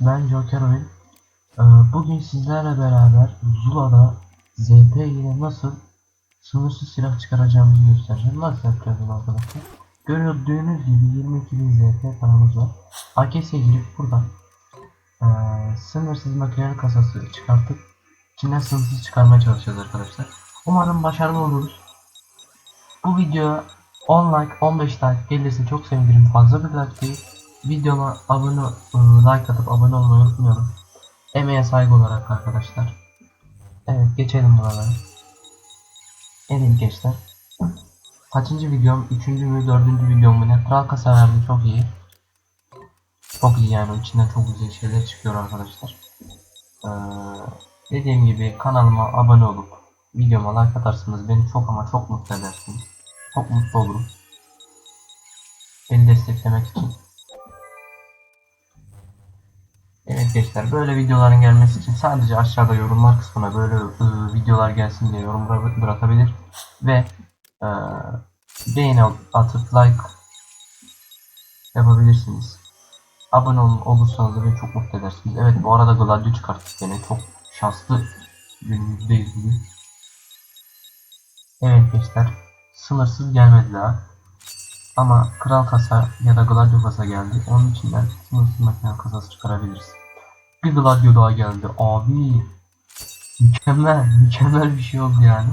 Ben Joker Oyun. Ee, Bugün sizlerle beraber Zula'da ZP ile nasıl sınırsız silah çıkaracağımızı göstereceğim. Nasıl yapacağız arkadaşlar? Gördüğünüz gibi 22.000 ZP paramız var. AKS'ye girip buradan ee, sınırsız makineli kasası çıkartıp içinden sınırsız çıkarmaya çalışacağız arkadaşlar. Umarım başarılı oluruz. Bu videoya 10 like 15 like gelirse çok sevinirim. Fazla bir like değil. Videoma abone ıı, like atıp abone olmayı unutmayalım. Emeğe saygı olarak arkadaşlar. Evet geçelim buralara. Evet gençler. Kaçıncı videom? Üçüncü mü dördüncü videom mu ne? Kral kasa verdi çok iyi. Çok iyi yani içinden çok güzel şeyler çıkıyor arkadaşlar. Ee, dediğim gibi kanalıma abone olup videoma like atarsanız beni çok ama çok mutlu edersiniz. Çok mutlu olurum. Beni desteklemek için. Gençler böyle videoların gelmesi için sadece aşağıda yorumlar kısmına böyle ıı, videolar gelsin diye yorum bıra- bırakabilir ve ıı, beğeni atıp like yapabilirsiniz. Abone ol, olursanız da beni çok mutlu edersiniz. Evet bu arada Gladio çıkarttık yine çok şanslı günümüzdeyiz bugün. Evet gençler sınırsız gelmedi daha. Ama kral kasa ya da gladio kasa geldi. Onun içinden sınırsız makine kasası çıkarabiliriz. Bir gladio daha geldi. Abi mükemmel, mükemmel bir şey oldu yani.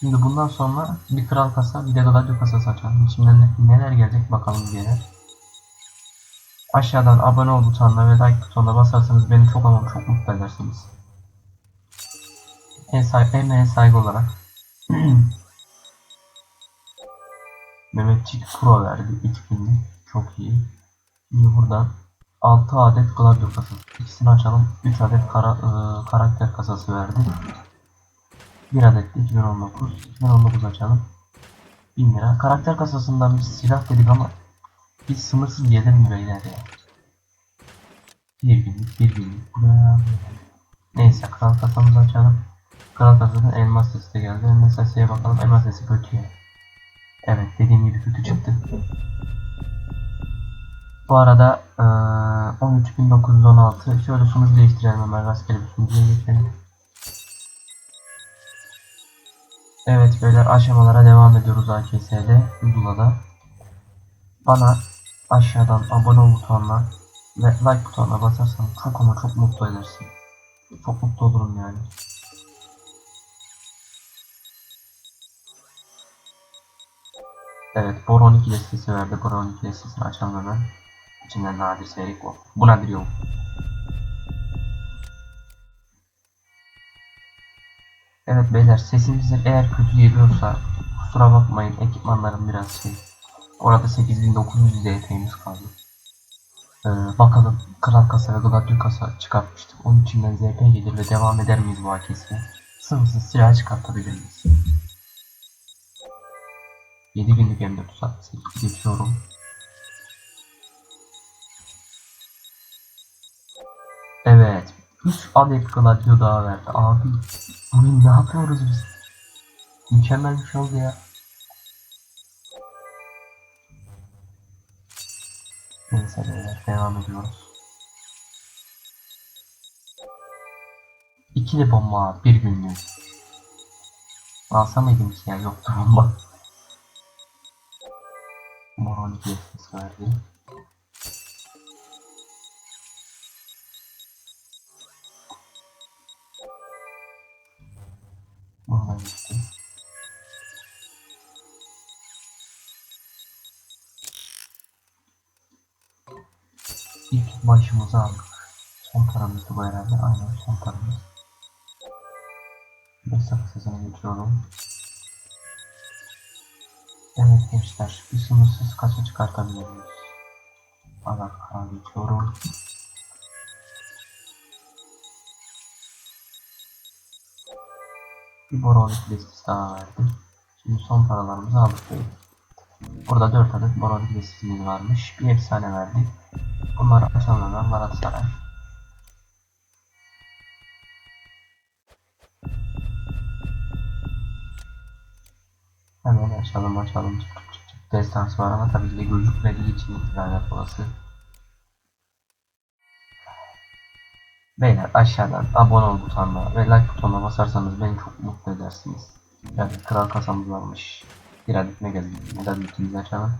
Şimdi bundan sonra bir kral kasa bir de gladio kasası açalım. İçinden ne- neler gelecek bakalım gene. Aşağıdan abone ol butonuna ve like butonuna basarsanız beni çok ama çok mutlu edersiniz. En, say emeğe saygı olarak. Mehmetçik Pro verdi 3000'lik. Çok iyi. Şimdi buradan 6 adet Gladio kasası. İkisini açalım. 3 adet kara, ıı, karakter kasası verdi. 1 adet de 2019. 2019 açalım. 1000 lira. Karakter kasasından bir silah dedik ama biz sınırsız gelir beyler ya? 1 binlik, 1 binlik. Bu ne ya? Neyse kral kasamızı açalım. Kral kasasının elmas sesi de geldi. Elmas sesiye bakalım. Elmas sesi kötü ya. Evet dediğim gibi kötü çıktı. Bu arada eee 13.916 şöyle sunucu değiştirelim hemen rastgele bir sunucuya geçelim. Evet beyler aşamalara devam ediyoruz AKS'de Zula'da. Bana aşağıdan abone ol butonuna ve like butonuna basarsan çok ama çok mutlu edersin. Çok mutlu olurum yani. Evet, Boron 2 listesi verdi. Boron 2 listesini açalım hemen. İçinden nadir seyrik var. Bu nedir yok? Evet beyler sesimizin eğer kötü geliyorsa kusura bakmayın ekipmanlarım biraz şey. Orada 8900 DT'miz kaldı. Ee, bakalım Kral Kasa ve Gladio Kasa çıkartmıştık. Onun içinden ZP gelir ve devam eder miyiz bu AKS'e? Sınırsız silah çıkartabilir miyiz? 7 günlük M468 geçiyorum. 3 adet Gladio daha verdi. Abi bunu ne yapıyoruz biz? Mükemmel bir şey oldu ya. Neyse beyler devam ediyoruz. İkili bomba bir günlük. Alsa mıydım ki ya yoktu bomba. Moron ses verdi. Başımızı aldık. Son paramızdı bu herhalde. Aynen son paramız. 5 sakız sesine geçiyorum. Evet gençler, bir sınırsız kasa çıkartabilir miyiz? Alaka geçiyorum. Bir boronik listesi daha verdi. Şimdi son paralarımızı aldık. Burada 4 adet boronik listemiz varmış. Bir efsane verdi. Bunları açalım hemen Galatasaray. Hemen açalım açalım çık çık çık destans var ama tabii ki de gözükmediği için lanet olası. Beyler aşağıdan abone ol butonuna ve like butonuna basarsanız beni çok mutlu edersiniz. Yani kral kasamız varmış. Bir adet ne geldi? Ne adet ikimiz açalım.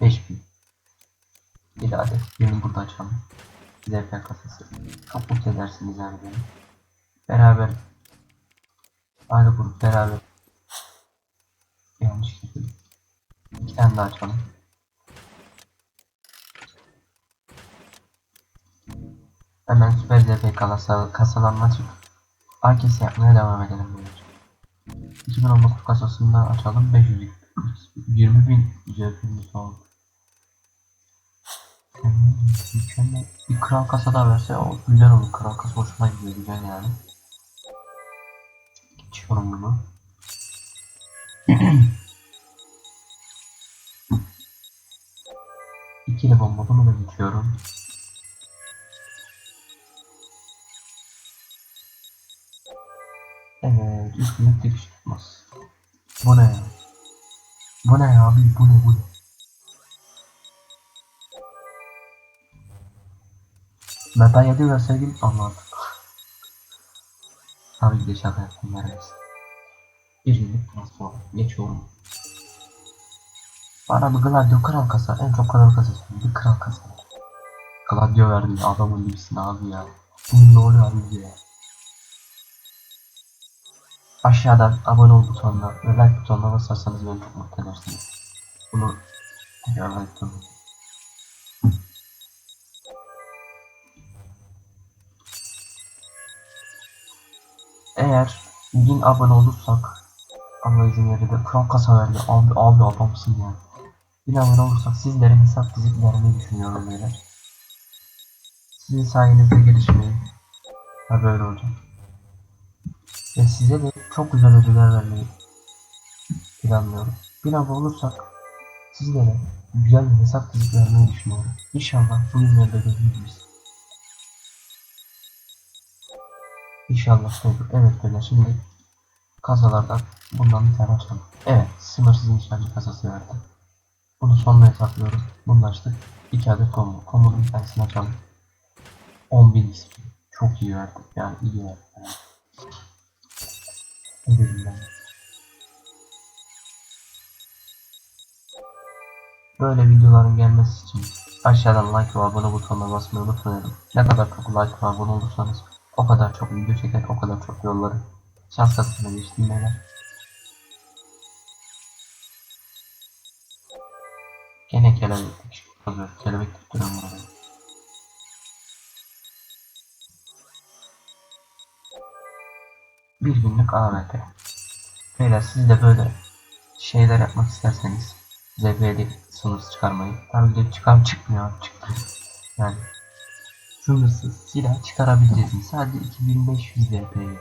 5000. Bir adet. Birini burada açalım. ZP kasası. Mutlu edersiniz yani beni. Beraber. Aynı grup beraber. Yanlış gibi. İki tane daha açalım. Hemen Süper ZP kasa, kasalarını açıp AKS yapmaya devam edelim. beyler. 2019 kasasında açalım 500 20 bin ZP'miz oldu. Mükemmel. Bir kral kasa da verse o güzel olur. Kral kasa hoşuma gidiyor güzel yani. Geçiyorum bunu. İkili bomba bunu da geçiyorum. Evet, günlük dikiş tutmaz. Bu ne ya? Bu ne abi? Bu ne bu ne? Meta 7 verseydim anlardım. Tabii ki de şaka yaptım neredeyse. Bir günlük transform. Geçiyorum. Bana bir Gladio kral kasa. En çok kral kasası. Bir kral kasa. Gladio verdi adamın gibisin abi ya. Bunun ne oluyor abi ya? Aşağıdan abone ol butonuna ve like butonuna basarsanız beni çok mutlu edersiniz. Bunu tekrar like Eğer 1000 abone olursak Allah izin verir de kral kasa verdi abi abi adamsın ya. 1000 abone olursak sizlere hesap dizip vermeyi düşünüyorum beyler. Sizin sayenizde gelişmeyi. Ha böyle olacak. Ve size de çok güzel ödüller vermeyi planlıyorum. Bir abone olursak sizlere güzel bir hesap dizip vermeyi düşünüyorum. İnşallah bu günlerde görürüz. İnşallah olur. Evet böyle şimdi kasalardan bundan bir tane açalım. Evet sınırsız nişancı kasası verdi. Bunu sonuna hesaplıyoruz. Bunu açtık. 2 adet combo. Combo'nun bir tanesini açalım. 10.000 XP. Çok iyi verdi. Yani iyi verdi. Yani. Böyle videoların gelmesi için aşağıdan like ve abone butonuna basmayı unutmayalım. Ne kadar çok like ve abone olursanız o kadar çok video çeker, o kadar çok yolları şans kasasına geçtim beyler. Gene kelebek hazır, kelebek tutturuyorum burada. Bir günlük AVP. Beyler siz de böyle şeyler yapmak isterseniz ZB'li sınırsız çıkarmayı. Tabii de çıkar çıkmıyor çıktı. Yani sınırsız silah çıkarabileceğiz. Sadece 2500 ZP'yi.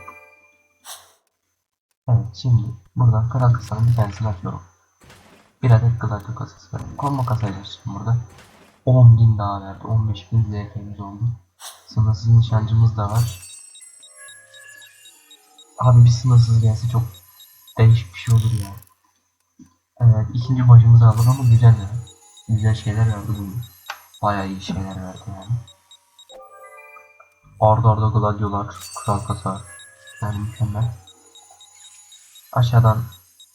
Evet şimdi buradan kral kasanın bir tanesini açıyorum. Bir adet Gladio kasası var. Combo kasayla açtım burada. 10.000 daha verdi. 15.000 ZP'miz oldu. Sınırsız nişancımız da var. Abi bir sınırsız gelse çok değişik bir şey olur ya. Evet ikinci başımızı aldık ama güzel ya. Güzel şeyler verdi bugün. Bayağı iyi şeyler verdi yani. Arda arda gladyolar, kral kasa. Yani mükemmel. Aşağıdan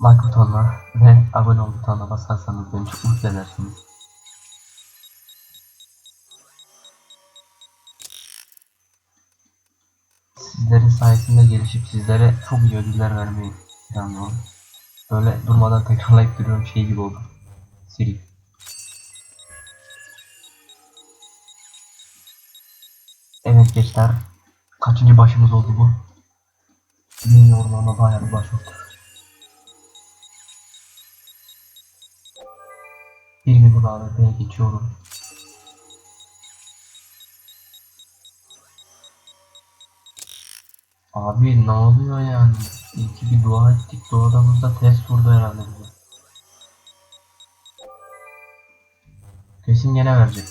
like butonuna ve abone ol butonuna basarsanız beni çok mutlu edersiniz. Sizlerin sayesinde gelişip sizlere çok iyi ödüller vermeyi planlıyorum. Böyle durmadan tekrarlayıp duruyorum şey gibi oldu. Siri. Evet. Kaçıncı başımız oldu bu? Bilmiyorum ama bayağı bir baş oldu. Bir gün bu AWP'ye geçiyorum. Abi ne oluyor yani? İyi bir dua ettik. Duadamızda test vurdu herhalde bize. Kesin gene verecek.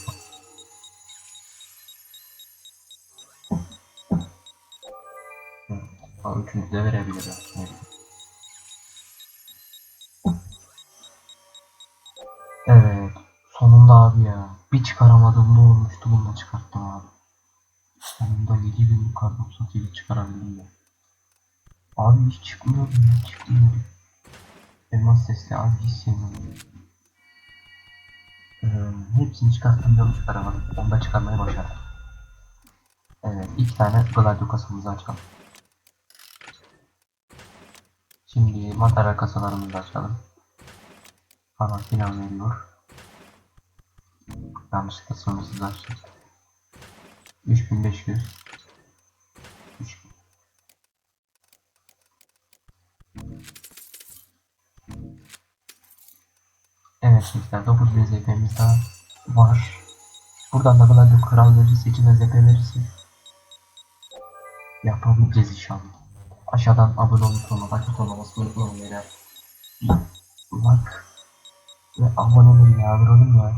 300 de verebilir aslında. Evet. Sonunda abi ya. Bir çıkaramadım da olmuştu. Bunu çıkarttım abi. Sonunda 7 gün yukarı 98 çıkarabildim ya. Abi hiç çıkmıyor ya. Çıkmıyor. Elmas sesli az hiç sevmiyorum. Ee, hepsini çıkarttım da çıkaramadım. Onu da çıkarmaya başardım. Evet. iki tane Gladio kasamızı açalım. Şimdi materyal kasalarımızı açalım. Falan filan veriyor. Yanlışlıkla sınırsız açtım. 3500 3000 Evet çocuklar 9 ZP'miz daha var. Buradan da Gladio Kral verirse içine ZP verirse yapabileceğiz inşallah. Aşağıdan abone sonra like butonuna basmayı unutmayın beyler. Like ve aboneliği yağdıralım ya.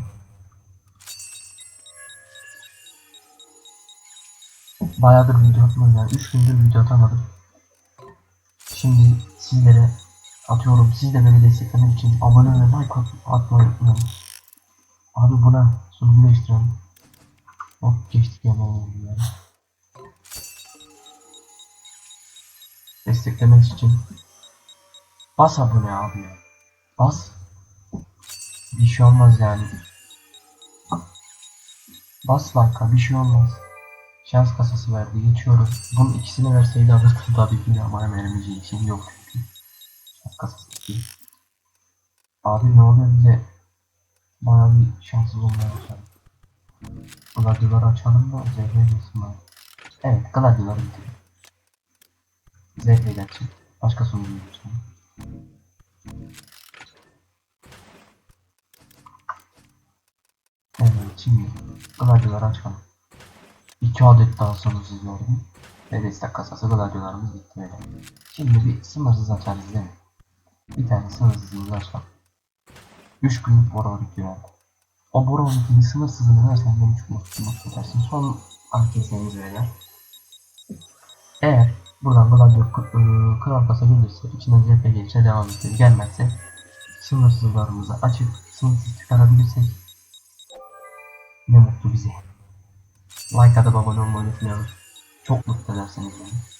Bayağıdır video atmıyorum yani 3 gündür video atamadım. Şimdi sizlere atıyorum siz de beni desteklemek için abone ve like at atmayı unutmayın. Abi buna sunucu değiştirelim. Hop geçtik yemeği yani. Desteklemek için bas abone abi ya. Bas. Bir şey olmaz yani. Bas like'a bir şey olmaz. Şans kasası verdi geçiyoruz. Bunun ikisini verseydi alırdım tabii ki de ama hemen veremeyeceği için yok çünkü. Şans kasası değil. Abi ne oluyor bize? Bayağı bir şanssız olmaya başladı. Gladyoları açalım da ZP var. Evet Gladyoları bitirelim. ZP'den çık. Başka sunucuya geçelim. Evet şimdi Gladyoları açalım. 2 adet daha sınırsız gördüm. Ve destek kasası gladyolarımız bitti böyle. Şimdi bir sınırsız açarız değil mi? Bir tane sınırsızımızı açalım. 3 günlük 12 verdi. O bora 12'nin sınırsızını versen beni çok mutlu mutlu edersin. Son AKS'miz verir. Eğer buradan gladyo ıı, kral kasa gelirse içinden ZP gelirse devam ederiz. Gelmezse sınırsızlarımızı açıp sınırsız çıkarabilirsek ne mutlu bize. Like atıp abone olmayı unutmayalım. Çok mutlu edersiniz beni.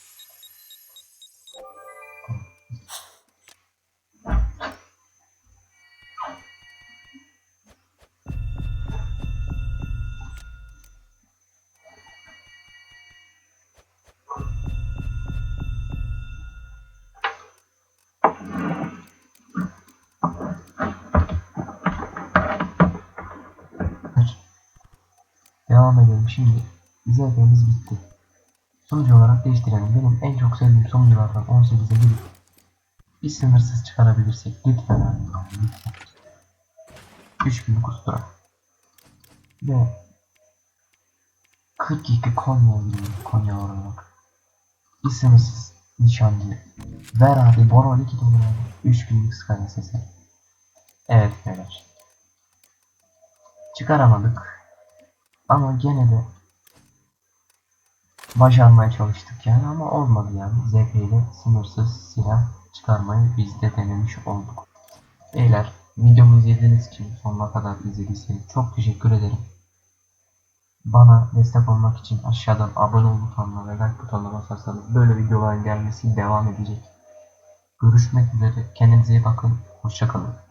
Şimdi. ZP'miz bitti. Sunucu olarak değiştirelim. Benim en çok sevdiğim sunuculardan 18'e girip bir sınırsız çıkarabilirsek lütfen lütfen. 3 günlük ustura. Ve 42 Konya giriyor Konya olarak. Bir sınırsız nişancı. Ver abi Boro 2 dolar abi. 3 günlük Sky sesi. Evet beyler. Çıkaramadık. Ama gene de başarmaya çalıştık yani ama olmadı yani. ZP ile sınırsız silah çıkarmayı biz de denemiş olduk. Beyler videomu izlediğiniz için sonuna kadar izlediyseniz çok teşekkür ederim. Bana destek olmak için aşağıdan abone ol butonuna ve like butonuna basarsanız böyle videoların gelmesi devam edecek. Görüşmek üzere. Kendinize iyi bakın. Hoşçakalın.